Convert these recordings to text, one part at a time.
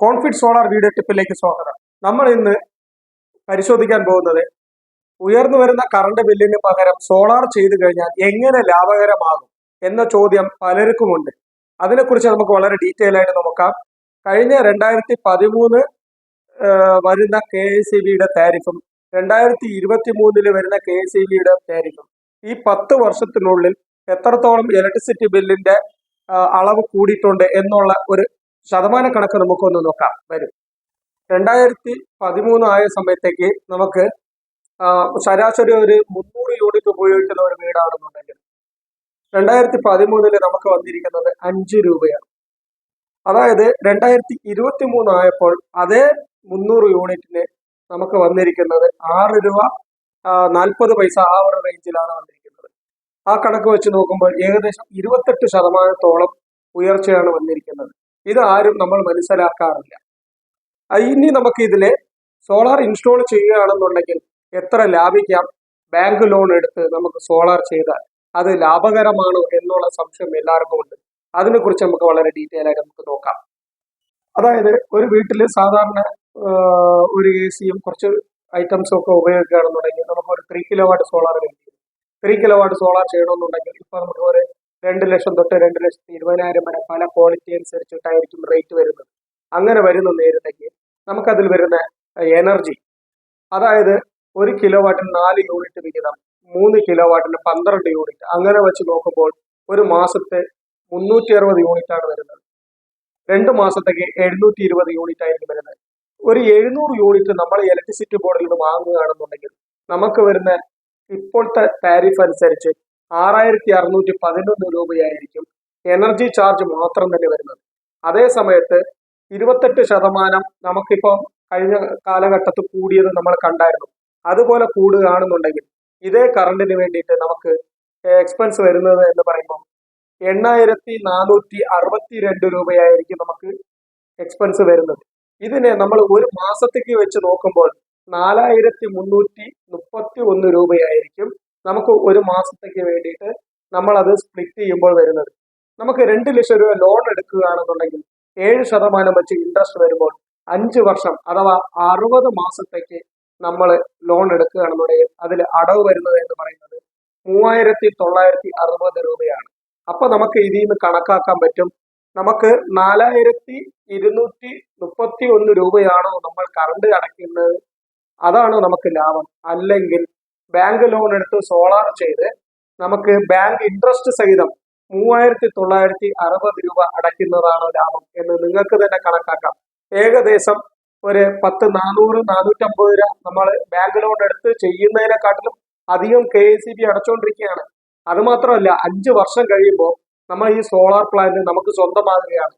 കോൺഫിറ്റ് solar video ടിപ്പിലേക്ക് സ്വാഗതം. നമ്മൾ ഇന്ന് പരിശോധിക്കാൻ പോകുന്നത് ഉയർന്നു വരുന്ന കറണ്ട് ബില്ലിന് പകരം സോളാർ ചെയ്തു കഴിഞ്ഞാൽ എങ്ങനെ ലാഭകരമാകും എന്ന ചോദ്യം പലർക്കുമുണ്ട്. അതിനെക്കുറിച്ച് നമുക്ക് വളരെ ഡീറ്റെയിൽ ആയിട്ട് നോക്കാം. കഴിഞ്ഞ രണ്ടായിരത്തി പതിമൂന്ന് വരുന്ന കെ എസ് സി ബിയുടെ താരിഫും രണ്ടായിരത്തി ഇരുപത്തി മൂന്നിൽ വരുന്ന കെ എസ് സി ബിയുടെ താരിഫും ഈ പത്ത് വർഷത്തിനുള്ളിൽ എത്രത്തോളം ഇലക്ട്രിസിറ്റി ബില്ലിന്റെ അളവ് കൂടിയിട്ടുണ്ട് എന്നുള്ള ഒരു ശതമാന കണക്ക് നമുക്കൊന്ന് നോക്കാം. വരും. രണ്ടായിരത്തി പതിമൂന്ന് ആയ സമയത്തേക്ക് നമുക്ക് ശരാശരി ഒരു മുന്നൂറ് യൂണിറ്റ് ഉപയോഗിക്കുന്ന ഒരു വീടാണെന്നുണ്ടെങ്കിൽ രണ്ടായിരത്തി പതിമൂന്നിൽ നമുക്ക് വന്നിരിക്കുന്നത് അഞ്ച് രൂപയാണ്. അതായത് രണ്ടായിരത്തി ഇരുപത്തി മൂന്ന് ആയപ്പോൾ അതേ മുന്നൂറ് യൂണിറ്റിന് നമുക്ക് വന്നിരിക്കുന്നത് ആറ് രൂപ നാൽപ്പത് പൈസ ആ ഒരു റേഞ്ചിലാണ് വന്നിരിക്കുന്നത്. ആ കണക്ക് വെച്ച് നോക്കുമ്പോൾ ഏകദേശം ഇരുപത്തെട്ട് ശതമാനത്തോളം ഉയർച്ചയാണ് വന്നിരിക്കുന്നത്. ഇത് ആരും നമ്മൾ മനസ്സിലാക്കാറില്ല. ഇനി നമുക്ക് ഇതിൽ സോളാർ ഇൻസ്റ്റോൾ ചെയ്യുകയാണെന്നുണ്ടെങ്കിൽ എത്ര ലാഭിക്കാം? ബാങ്ക് ലോൺ എടുത്ത് നമുക്ക് സോളാർ ചെയ്താൽ അത് ലാഭകരമാണോ എന്നുള്ള സംശയം എല്ലാവർക്കും ഉണ്ട്. അതിനെക്കുറിച്ച് നമുക്ക് വളരെ ഡീറ്റെയിൽ ആയിട്ട് നമുക്ക് നോക്കാം. അതായത് ഒരു വീട്ടിൽ സാധാരണ ഒരു എ സിയും കുറച്ച് ഐറ്റംസും ഒക്കെ ഉപയോഗിക്കുകയാണെന്നുണ്ടെങ്കിൽ നമുക്ക് ഒരു ത്രീ കിലോ വാട്ട് സോളാർ വേണ്ടി ത്രീ കിലോ വാട്ട് സോളാർ ചെയ്യണമെന്നുണ്ടെങ്കിൽ ഇപ്പൊ നമുക്ക് ഒരു രണ്ട് ലക്ഷം തൊട്ട് രണ്ട് ലക്ഷത്തി ഇരുപതിനായിരം വരെ പല ക്വാളിറ്റി അനുസരിച്ചിട്ടായിരിക്കും റേറ്റ് വരുന്നത്. അങ്ങനെ വരുന്ന നേരത്തേക്ക് നമുക്കതിൽ വരുന്ന എനർജി അതായത് ഒരു കിലോ വാട്ടിന് നാല് യൂണിറ്റ് വിഹിതം മൂന്ന് കിലോ വാട്ടിന് പന്ത്രണ്ട് യൂണിറ്റ് അങ്ങനെ വെച്ച് നോക്കുമ്പോൾ ഒരു മാസത്തെ മുന്നൂറ്റി അറുപത് യൂണിറ്റ് ആണ് വരുന്നത്. രണ്ട് മാസത്തേക്ക് എഴുന്നൂറ്റി ഇരുപത് യൂണിറ്റ് ആയിരിക്കും വരുന്നത്. ഒരു എഴുന്നൂറ് യൂണിറ്റ് നമ്മൾ ഇലക്ട്രിസിറ്റി ബോർഡിൽ നിന്ന് വാങ്ങുകയാണെന്നുണ്ടെങ്കിൽ നമുക്ക് വരുന്ന ഇപ്പോഴത്തെ താരിഫ് അനുസരിച്ച് ആറായിരത്തി അറുന്നൂറ്റി പതിനൊന്ന് രൂപയായിരിക്കും എനർജി ചാർജ് മാത്രം തന്നെ വരുന്നത്. അതേ സമയത്ത് ഇരുപത്തെട്ട് ശതമാനം നമുക്കിപ്പം കഴിഞ്ഞ കാലഘട്ടത്തിൽ കൂടിയത് നമ്മൾ കണ്ടായിരുന്നു. അതുപോലെ കൂടുകയാണെന്നുണ്ടെങ്കിൽ ഇതേ കറണ്ടിന് വേണ്ടിയിട്ട് നമുക്ക് എക്സ്പെൻസ് വരുന്നത് എന്ന് പറയുമ്പോൾ എണ്ണായിരത്തി നാനൂറ്റി അറുപത്തി രണ്ട് രൂപയായിരിക്കും നമുക്ക് എക്സ്പെൻസ് വരുന്നത്. ഇതിനെ നമ്മൾ ഒരു മാസത്തേക്ക് വെച്ച് നോക്കുമ്പോൾ നാലായിരത്തി മുന്നൂറ്റി മുപ്പത്തി ഒന്ന് രൂപയായിരിക്കും നമുക്ക് ഒരു മാസത്തേക്ക് വേണ്ടിയിട്ട് നമ്മൾ അത് സ്പ്ലിറ്റ് ചെയ്യുമ്പോൾ വരുന്നത്. നമുക്ക് രണ്ട് ലക്ഷം രൂപ ലോൺ എടുക്കുകയാണെന്നുണ്ടെങ്കിൽ ഏഴ് ശതമാനം വെച്ച് ഇൻട്രസ്റ്റ് വരുമ്പോൾ അഞ്ച് വർഷം അഥവാ അറുപത് മാസത്തേക്ക് നമ്മൾ ലോൺ എടുക്കുകയാണെന്നുണ്ടെങ്കിൽ അതിൽ അടവ് വരുന്നത് എന്ന് പറയുന്നത് മൂവായിരത്തി തൊള്ളായിരത്തി അറുപത് രൂപയാണ്. അപ്പൊ നമുക്ക് ഇതിൽ നിന്ന് കണക്കാക്കാൻ പറ്റും. നമുക്ക് നാലായിരത്തി ഇരുന്നൂറ്റി മുപ്പത്തി ഒന്ന് രൂപയാണോ നമ്മൾ കറണ്ട് അടയ്ക്കുന്നത്? അതാണ് നമുക്ക് ലാഭം. അല്ലെങ്കിൽ ബാങ്ക് ലോൺ എടുത്ത് സോളാർ ചെയ്ത് നമുക്ക് ബാങ്ക് ഇൻട്രസ്റ്റ് സഹിതം മൂവായിരത്തി തൊള്ളായിരത്തി അറുപത് രൂപ അടയ്ക്കുന്നതാണ് ലാഭം എന്ന് നിങ്ങൾക്ക് തന്നെ കണക്കാക്കാം. ഏകദേശം ഒരു പത്ത് നാനൂറ് നാനൂറ്റമ്പത് രൂപ നമ്മൾ ബാങ്ക് ലോൺ എടുത്ത് ചെയ്യുന്നതിനെക്കാട്ടിലും അധികം കെ എസ് സി ബി അടച്ചുകൊണ്ടിരിക്കുകയാണ് അതുമാത്രമല്ല അഞ്ച് വർഷം കഴിയുമ്പോൾ നമ്മൾ ഈ സോളാർ പ്ലാന്റ് നമുക്ക് സ്വന്തമാകുകയാണ്.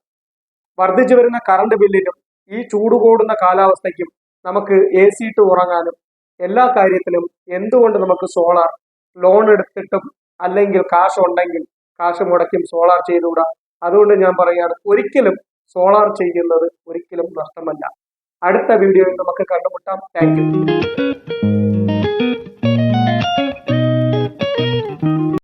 വർദ്ധിച്ചു വരുന്ന കറണ്ട് ബില്ലിനും ഈ ചൂട് കൂടുന്ന കാലാവസ്ഥയ്ക്കും നമുക്ക് എ സി ഇട്ട് ഉറങ്ങാനും എല്ലാ കാര്യത്തിലും എന്തുകൊണ്ട് നമുക്ക് സോളാർ ലോൺ എടുത്തിട്ടും അല്ലെങ്കിൽ കാശ് ഉണ്ടെങ്കിൽ കാശ് മുടക്കും സോളാർ ചെയ്തുകൂടാ? അതുകൊണ്ട് ഞാൻ പറയുകയാണ് ഒരിക്കലും സോളാർ ചെയ്യുന്നത് ഒരിക്കലും നഷ്ടമല്ല. അടുത്ത വീഡിയോയിൽ നമുക്ക് കണ്ടുമുട്ടാം. താങ്ക്